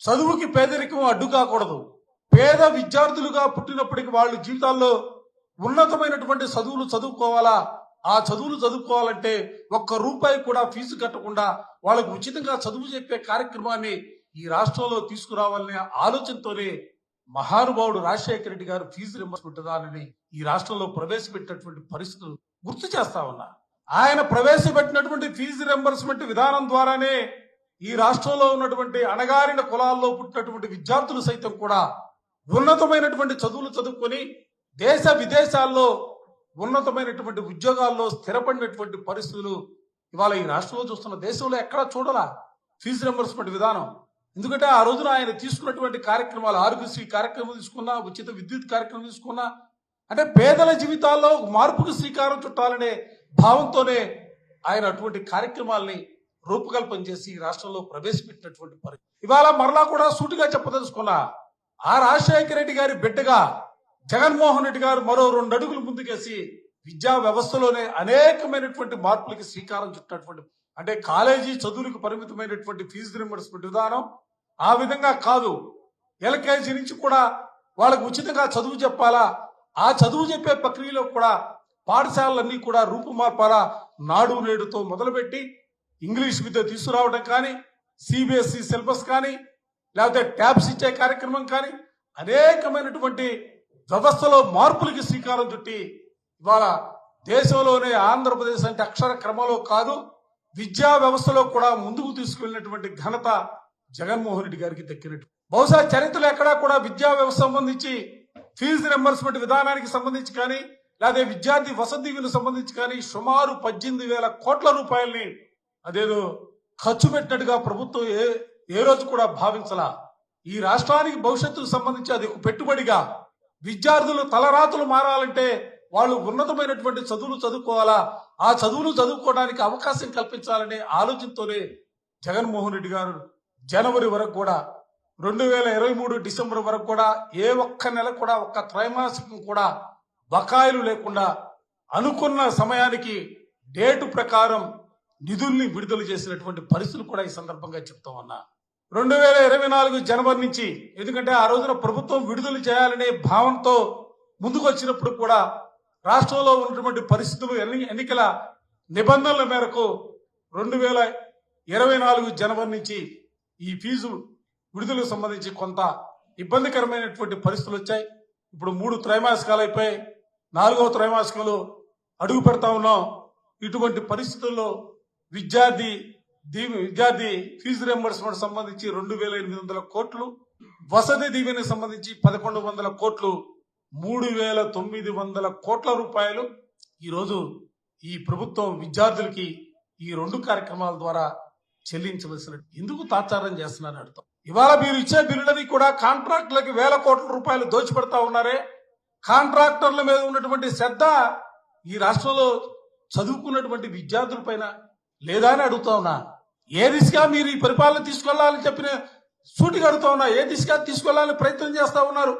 చదువుకి పేదరికం అడ్డు కాకూడదు. పేద విద్యార్థులుగా పుట్టినప్పటికి వాళ్ళు జీవితాల్లో ఉన్నతమైనటువంటి చదువులు చదువుకోవాలా? ఆ చదువులు చదువుకోవాలంటే ఒక్క రూపాయి కూడా ఫీజు కట్టకుండా వాళ్ళకు ఉచితంగా చదువు చెప్పే కార్యక్రమాన్ని ఈ రాష్ట్రంలో తీసుకురావాలనే ఆలోచనతోనే మహానుభావుడు రాజశేఖర రెడ్డి గారు ఫీజు రింబర్స్మెంట్ విధానాన్ని ఈ రాష్ట్రంలో ప్రవేశపెట్టినటువంటి పరిస్థితులు గుర్తు చేస్తా ఉన్నా. ఆయన ప్రవేశపెట్టినటువంటి ఫీజు రింబర్స్మెంట్ విధానం ద్వారానే ఈ రాష్ట్రంలో ఉన్నటువంటి అణగారిన కులాల్లో పుట్టినటువంటి విద్యార్థులు సైతం కూడా ఉన్నతమైనటువంటి చదువులు చదువుకొని దేశ విదేశాల్లో ఉన్నతమైనటువంటి ఉద్యోగాల్లో స్థిరపడినటువంటి పరిస్థితులు ఇవాళ ఈ రాష్ట్రంలో చూస్తున్న దేశంలో ఎక్కడా చూడలా. ఫీజు రింబర్స్మెంట్ విధానం. ఎందుకంటే ఆ రోజున ఆయన తీసుకున్నటువంటి కార్యక్రమాలు ఆరోగ్యశ్రీ కార్యక్రమం తీసుకున్నా ఉచిత విద్యుత్ కార్యక్రమం తీసుకున్నా అంటే పేదల జీవితాల్లో మార్పుకు శ్రీకారం చుట్టాలనే భావంతోనే ఆయన అటువంటి కార్యక్రమాల్ని రూపకల్పన చేసి ఈ రాష్ట్రంలో ప్రవేశపెట్టినటువంటి పరిస్థితి. ఇవాళ మరలా కూడా సూటిగా చెప్పదలుచుకున్నా ఆ రాజశేఖర రెడ్డి గారి బిడ్డగా జగన్మోహన్ రెడ్డి గారు మరో రెండు అడుగులు ముందుకేసి విద్యా వ్యవస్థలోనే అనేకమైనటువంటి మార్పులకి శ్రీకారం చుట్టినటువంటి అంటే కాలేజీ చదువులకు పరిమితమైనటువంటి ఫీజు రింబర్స్మెంట్ విధానం ఆ విధంగా కాదు. ఎల్కేజీ నుంచి కూడా వాళ్ళకు ఉచితంగా చదువు చెప్పాలా? ఆ చదువు చెప్పే ప్రక్రియలో కూడా పాఠశాలలన్నీ కూడా రూపుమార్పాలా నాడు నేడుతో మొదలుపెట్టి ఇంగ్లీష్ విద్య తీసుకురావడం కానీ సిబిఎస్ఈ సిలబస్ కానీ లేకపోతే ట్యాబ్స్ ఇచ్చే కార్యక్రమం కానీ అనేకమైనటువంటి వ్యవస్థలో మార్పులకి శ్రీకారం చుట్టి ఇవాళ దేశంలోనే ఆంధ్రప్రదేశ్ అంటే అక్షర క్రమంలో కాదు విద్యా వ్యవస్థలో కూడా ముందుకు తీసుకెళ్ళినటువంటి ఘనత జగన్మోహన్ రెడ్డి గారికి దక్కినట్టు. బహుశా చరిత్రలో ఎక్కడా కూడా విద్యా వ్యవస్థ సంబంధించి ఫీజు రింబర్స్మెంట్ విధానానికి సంబంధించి కానీ లేదా విద్యార్థి వసతి సంబంధించి కానీ సుమారు పద్దెనిమిది వేల కోట్ల రూపాయల్ని అదేదో ఖర్చు పెట్టినట్టుగా ప్రభుత్వం ఏ ఏ రోజు కూడా భావించలా. ఈ రాష్ట్రానికి భవిష్యత్తుకు సంబంధించి అది ఒక పెట్టుబడిగా విద్యార్థులు తలరాతులు మారాలంటే వాళ్ళు ఉన్నతమైనటువంటి చదువులు చదువుకోవాలా? ఆ చదువులు చదువుకోవడానికి అవకాశం కల్పించాలనే ఆలోచనతోనే జగన్మోహన్ రెడ్డి గారు జనవరి వరకు కూడా రెండు వేల ఇరవై మూడు డిసెంబర్ వరకు కూడా ఏ ఒక్క నెల కూడా ఒక్క త్రైమాసికం కూడా బకాయిలు లేకుండా అనుకున్న సమయానికి డేటు ప్రకారం నిధుల్ని విడుదల చేసినటువంటి పరిస్థితులు కూడా ఈ సందర్భంగా చెప్తా ఉన్నా రెండు వేల ఇరవై నాలుగు జనవరి నుంచి ఎందుకంటే ఆ రోజున ప్రభుత్వం విడుదల చేయాలనే భావంతో ముందుకు వచ్చినప్పుడు కూడా రాష్ట్రంలో ఉన్నటువంటి పరిస్థితులు ఎన్ని ఎన్నికల నిబంధనల మేరకు రెండు వేల ఇరవై నాలుగు జనవరి నుంచి ఈ ఫీజు విడుదలకు సంబంధించి కొంత ఇబ్బందికరమైనటువంటి పరిస్థితులు వచ్చాయి. ఇప్పుడు మూడు త్రైమాసికాలు అయిపోయి నాలుగవ త్రైమాసికంలో అడుగు పెడతా ఉన్నాం. ఇటువంటి పరిస్థితుల్లో విద్యార్థి దీవి విద్యార్థి ఫీజు రియంబర్స్మెంట్ సంబంధించి రెండు వేల ఎనిమిది వందల కోట్లు వసతి దీవెనకి సంబంధించి పదకొండు వందల కోట్లు మూడు వేల తొమ్మిది వందల కోట్ల రూపాయలు. ఈరోజు ఈ ప్రభుత్వం విద్యార్థులకి ఈ రెండు కార్యక్రమాల ద్వారా చెల్లించవలసిన ఎందుకు తాత్సారం చేస్తున్నారని అర్థం ఇవాళ మీరు ఇచ్చే బిల్లులని కూడా కాంట్రాక్టులకి వేల కోట్ల రూపాయలు దోచిపెడతా ఉన్నారే. కాంట్రాక్టర్ల మీద ఉన్నటువంటి శ్రద్ధ ఈ రాష్ట్రంలో చదువుకున్నటువంటి విద్యార్థుల పైన లేదా అని అడుగుతా ఉన్నా. ఏ దిశగా మీరు ఈ పరిపాలన తీసుకెళ్ళాలని చెప్పిన సూటిగా అడుగుతా ఉన్నా ఏ దిశగా తీసుకెళ్ళాలని ప్రయత్నం చేస్తా ఉన్నారు?